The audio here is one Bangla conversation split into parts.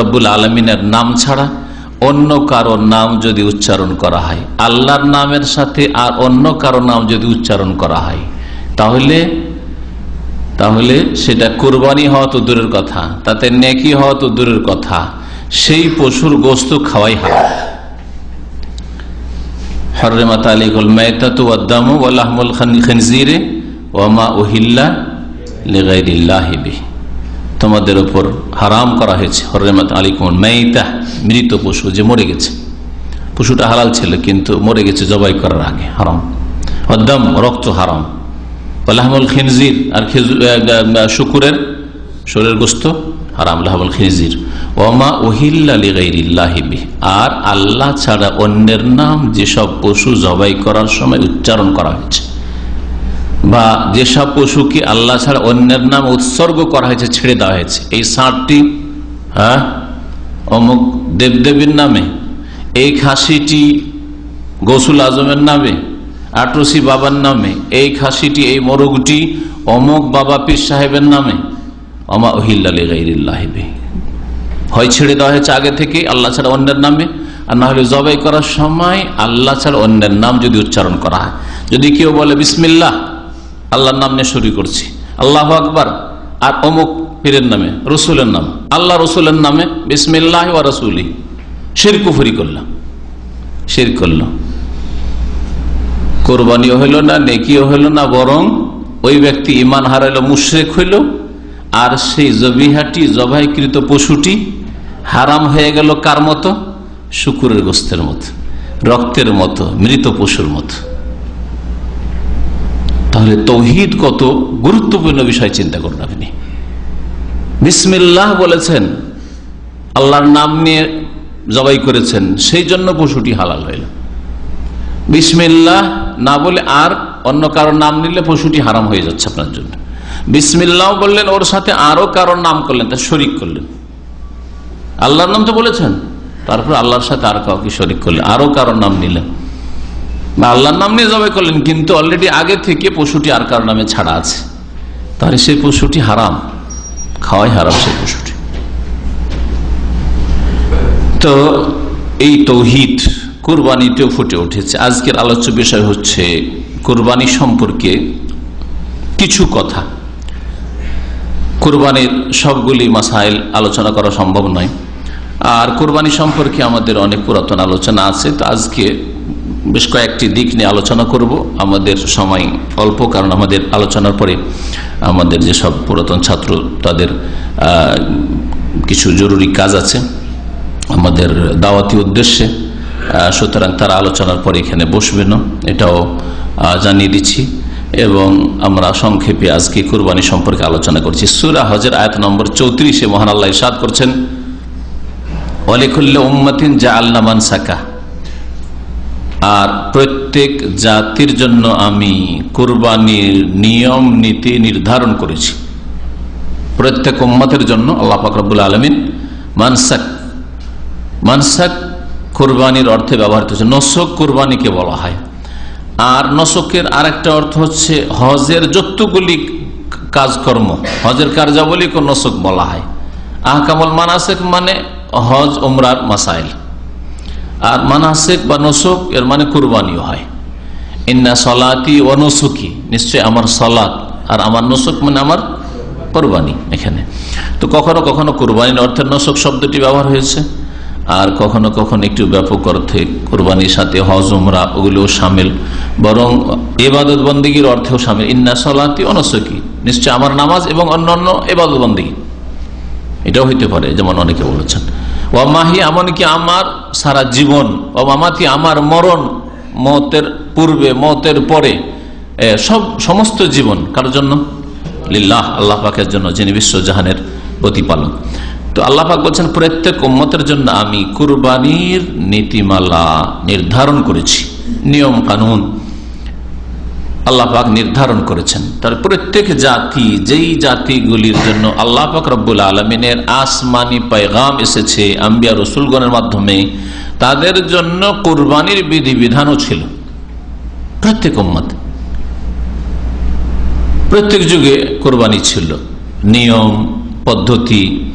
রব্বুল আলমিনের নাম ছাড়া অন্য কারও নাম যদি উচ্চারণ করা হয়, আল্লাহর নামের সাথে আর অন্য কারও নাম যদি উচ্চারণ করা হয়, তাহলে তাহলে সেটা কোরবানি হওয়া তো দূরের কথা, তাতে নেকি হওয়া তো দূরের কথা, সেই পশুর গোস্ত খাওয়াই হারাম। হরমাত আলিকুল ওহিল্লা লেগাইল্লাহিবি তোমাদের ওপর হারাম করা হয়েছে। হরমাত আলিকুল মেইতা। মৃত পশু যে মরে গেছে। পশুটা হালাল ছিল, কিন্তু মরে গেছে জবাই করার আগে। হারাম। অদ্দাম, রক্ত হারাম। আল্লাহমুল খিনজির আর শুকুরের শরীর গোস্ত হারাম লাহাবুল খিনজির। ওমা ওহিল্লাহিবি আর আল্লাহ ছাড়া অন্যের নাম যেসব পশু জবাই করার সময় উচ্চারণ করা হয়েছে। বা যেসব পশুকে আল্লাহ ছাড়া অন্যের নাম উৎসর্গ করা হয়েছে, ছেড়ে দেওয়া হয়েছে। এই ষাটটি হ্যাঁ অমুক দেবদেবীর নামে, এই খাসিটি গসুল আজমের নামে, আটরসি বাবার নামে, এই খাসিটি, এই মোরগটি অমুক বাবা পীর সাহেবের নামে, অমা ওহিল্লাহিবে হয় ছেড়ে দেওয়া হয়েছে আগে থেকে আল্লাহ ছাড়া অন্যের নামে, আর না হলে জবাই করার সময় আল্লাহ ছাড়া অন্যের নাম যদি উচ্চারণ করা হয়। যদি কেউ বলে, বিসমিল্লাহ আল্লাহর নাম নিয়ে শুরু করছি। আল্লাহ আকবার। আর অমুক পীরের নামে, রসুলের নাম। আল্লাহ রসুলের নামে বিসমিল্লাহ ওয়া রসুলি। শির কুফুরি করলাম। শির করল কোরবানিও হইল না, নেকিও হইল না, বরং ওই ব্যক্তি ইমান হারাইল, মুশ্রেক হইল। আর সেই জবিহাটি, জবাইকৃত পশুটি হারাম হয়ে গেল কার মতো? শুকুরের গোস্তের মতো, রক্তের মতো, মৃত পশুর মতো। তাহলে তৌহিদ কত গুরুত্বপূর্ণ বিষয় চিন্তা করুন আপনি। বিসমিল্লাহ বলেছেন, আল্লাহর নাম নিয়ে জবাই করেছেন, সেই জন্য পশুটি হালাল হইল বিসমিল্লাহ না বলে আর অন্য কারোর নাম নিলে পশুটি হারাম হয়ে যাচ্ছে আপনার জন্য। বিসমিল্লাহ বললেন, ওর সাথে আরও কারোর নাম করলেন, তা শরিক করলেন। আল্লাহর নাম তো বলেছেন, তারপর আল্লাহর সাথে আর কাউকে শরিক করলেন আরও কারোর নাম নিলেন। বা আল্লাহর নাম নিয়ে জবাই করলেন, কিন্তু অলরেডি আগে থেকে পশুটি আর কারোর নামে ছাড়া আছে। তাহলে সেই পশুটি হারাম। খাওয়াই হারাম সেই পশুটি। তো এই তৌহিদ কোরবানিতেও ফুটে উঠেছে। আজকের আলোচ্য বিষয় হচ্ছে কোরবানি সম্পর্কে কিছু কথা। কোরবানির সবগুলি মাসাইল আলোচনা করা সম্ভব নয়। আর কোরবানি সম্পর্কে আমাদের অনেক পুরাতন আলোচনা আছে। তো আজকে বেশ কয়েকটি দিক নিয়ে আলোচনা করব। আমাদের সময় অল্প, কারণ আমাদের আলোচনার পরে আমাদের যেসব পুরাতন ছাত্র, তাদের কিছু জরুরি কাজ আছে, আমাদের দাওয়াতি উদ্দেশ্যে সুতরাং তারা আলোচনার পরে এখানে বসবে না, এটাও জানিয়ে দিচ্ছি। এবং আমরা সংক্ষেপে আজকে কুরবানি সম্পর্কে আলোচনা করছি। সুরা হজের আয়াত নম্বর চৌত্রিশে মহান আল্লাহ ইসাদ করছেন অলিকুল্লা উম্মতিন জা আল্লামান সাকা আর প্রত্যেক জাতির জন্য আমি কুরবানির নিয়ম, নীতি নির্ধারণ করেছি। প্রত্যেক উম্মতের জন্য আল্লাহ ফাকরবুল আলমিন মানসাক মানসাক কোরবানির অর্থে ব্যবহৃত হচ্ছে, নসক কোরবানিকে বলা হয়। আর নসকের আরেকটা অর্থ হচ্ছে হজের যতগুলি কাজকর্ম, হজের কার্যাবলীকে নসক বলা হয়। আহকামল মানাসেক মানে হজ ওমরার মাসাইল। আর মানাসেক বা নসক, এর মানে কুরবানিও হয়। ইন্না সলাতি ও নসুকি নিশ্চয় আমার সলাত। আর আমার নসক মানে আমার কোরবানি এখানে। তো কখনো কখনো কোরবানির অর্থের নসক শব্দটি ব্যবহার হয়েছে। আর কখনো কখনো একটু ব্যাপক অর্থে কোরবানির সাথে হজ, উমরা ওগুলোও সামিল। বরং এবাদত বন্দীগীর অর্থেও সামিল। ইন্না সলাতি অনসকি নিশ্চয় আমার নামাজ এবং অন্যান্য এবাদত বন্দী এটাও হইতে পারে, যেমন অনেকে বলেছেন। ও এমনকি আমার সারা জীবন ও আমার মরণ, মতের পূর্বে, মতের পরে সব, সমস্ত জীবন কারোর জন্য? লিল্লাহ, আল্লাহ পাকের জন্য, যিনি বিশ্বজাহানের প্রতিপালক। তো আল্লাহ পাক বলছেন, প্রত্যেক উম্মতের জন্য আমি কুরবানির নীতিমালা নির্ধারণ করেছি, নিয়ম কানুন। আল্লাহাক নির্ধারণ করেছেন। তার প্রত্যেক জাতি, যেই জাতিগুলির জন্য আল্লাহ পাক রব্বুল আলমিনের আসমানি পায়গাম এসেছে, আম্বিয়া রসুলগণের মাধ্যমে, তাদের জন্য কোরবানির বিধিবিধানও ছিল। প্রত্যেক উম্মত। প্রত্যেক যুগে কোরবানি ছিল। নিয়ম, পদ্ধতি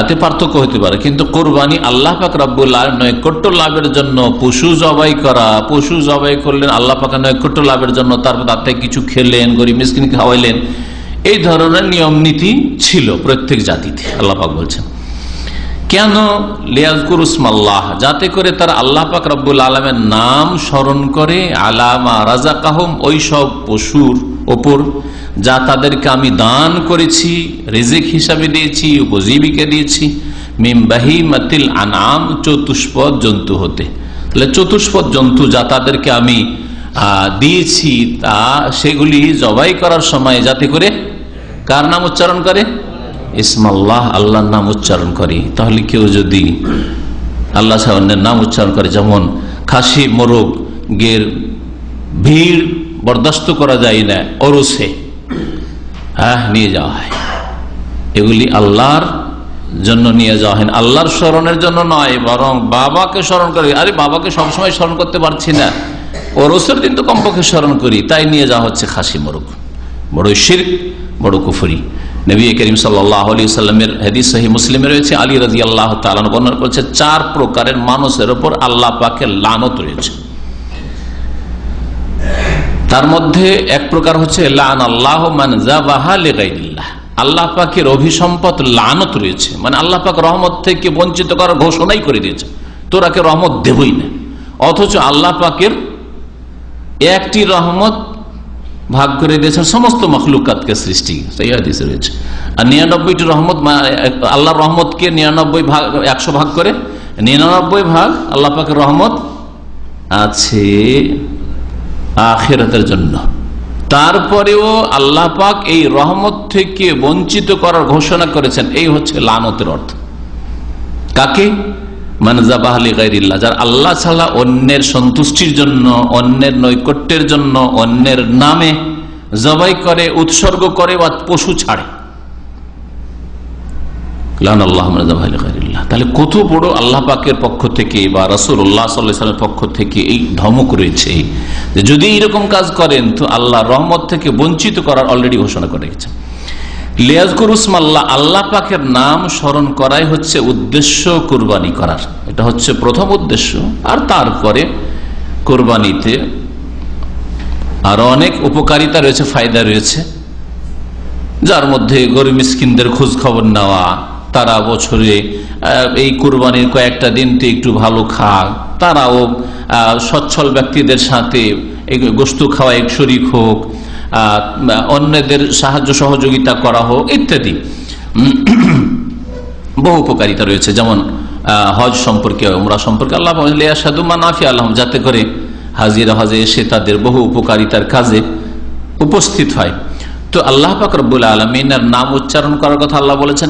এতে পার্থক্য হতে পারে। কিন্তু কোরবানি আল্লাহ পাক রব্বুল আলম নৈকট্য লাভের জন্য পশু জবাই করা, পশু জবাই করলেন, আল্লাহ পাক নৈকট্য লাভের জন্য তারপর তার থেকে কিছু খেলেন, গরিব মিসকিন খাওয়াইলেন। এই ধরনের নিয়ম নীতি ছিল প্রত্যেক জাতিতে, আল্লাহ পাক বলছেন। কেন? লিয়াজকুর উসমাল্লাহ যাতে করে তার আল্লাহ পাক রব্বুল আলমের নাম স্মরণ করে আলামা রাজা কাহম ওই সব পশুর ওপর যা তাদেরকে আমি দান করেছি, রিজিক হিসাবে দিয়েছি, উপজীবিকা দিয়েছি। মিমবাহি মাতিল আনাম চতুষ্পদ জন্তু হতে। তাহলে চতুষ্পদ জন্তু যা তাদেরকে আমি দিয়েছি, তা সেগুলি জবাই করার সময় যাতে করে কার নাম উচ্চারণ করে? ইসমাল্লাহ, আল্লাহর নাম উচ্চারণ করে। তাহলে কেউ যদি আল্লাহ সাহনের নাম উচ্চারণ করে, যেমন খাসি, মোরগ, গের, ভিড় বরদাস্ত করা যায় না অরুসে হ্যাঁ নিয়ে যাওয়া হয়। এগুলি আল্লাহর জন্য নিয়ে যাওয়া হয় আল্লাহর স্মরণের জন্য নয়, বরং বাবাকে স্মরণ করি। আরে, বাবাকে সবসময় স্মরণ করতে পারছি না। ওরসের দিন তো কমপক্ষে স্মরণ করি। তাই নিয়ে যাওয়া হচ্ছে খাসি, মোরগ। বড় শির্ক, বড় কুফরি। নবী করিম সাল্লাহ সাল্লামের হেদিস মুসলিমে রয়েছে। আলী রাজি আল্লাহ তালন বর্ণনা করছে, চার প্রকারের মানুষের ওপর আল্লাহ পাকে লানত রয়েছে। তার মধ্যে এক প্রকার হচ্ছে লান আল্লাহ আল্লাহ পাকের অভিসম্পদ লানত রয়েছে। মানে আল্লাহ পাক রহমত থেকে বঞ্চিত করার ঘোষণাই করে দিয়েছে। তোরাকে রহমত দেবই না। অথচ আল্লাহ পাকের একটি রহমত ভাগ করে দিয়েছেন সমস্ত মখলুকাতকে সৃষ্টি। রয়েছে। আর নিরানব্বইটি রহমত আল্লাহ রহমতকে নিরানব্বই ভাগ, একশো ভাগ করে, নিরানব্বই ভাগ আল্লাহ পাকের রহমত আছে। আখেরাতের জন্য। তারপরেও আল্লাহ পাক এই রহমত থেকে বঞ্চিত করার ঘোষণা করেছেন। এই হচ্ছে লানতের অর্থ। কাকে? মানজাবাহলি গাইরিল্লা যার আল্লাহ ছাড়া অন্যের সন্তুষ্টির জন্য, অন্যের নৈকট্যের জন্য, অন্যের নামে জবাই করে, উৎসর্গ করে বা পশু ছাড়ে। তাহলে কত বড় আল্লাহ পাকের পক্ষ থেকে বা রসুল উল্লাহ সাল্লামের পক্ষ থেকে এই ধমক রয়েছে? যদি এইরকম কাজ করেন, তো আল্লাহ রহমত থেকে বঞ্চিত করার অলরেডি ঘোষণা করে গেছে লিয়াজকুরুসমাল্লাহ আল্লাহ পাকের নাম স্মরণ করাই হচ্ছে উদ্দেশ্য কোরবানি করার। এটা হচ্ছে প্রথম উদ্দেশ্য। আর তারপরে কোরবানিতে আরও অনেক উপকারিতা রয়েছে, ফায়দা রয়েছে। যার মধ্যে গরিব মিসকিনদের খোঁজ খবর নেওয়া, তারা বছরে এই কোরবানির কয়েকটা দিনতে একটু ভালো খাক। তারাও সচ্ছল ব্যক্তিদের সাথে গোস্ত খাওয়া এক শরিক হোক অন্যদের সাহায্য সহযোগিতা করা হোক, ইত্যাদি। বহু উপকারিতা রয়েছে। যেমন হজ সম্পর্কে, উমরা সম্পর্কে আল্লাহ সাদু মানাফি আল্লাহ যাতে করে হাজিরা হজে এসে তাদের বহু উপকারিতার কাজে উপস্থিত হয়। তো আল্লাহ পাক রব্বুল আলমিনের নাম উচ্চারণ করার কথা আল্লাহ বলেছেন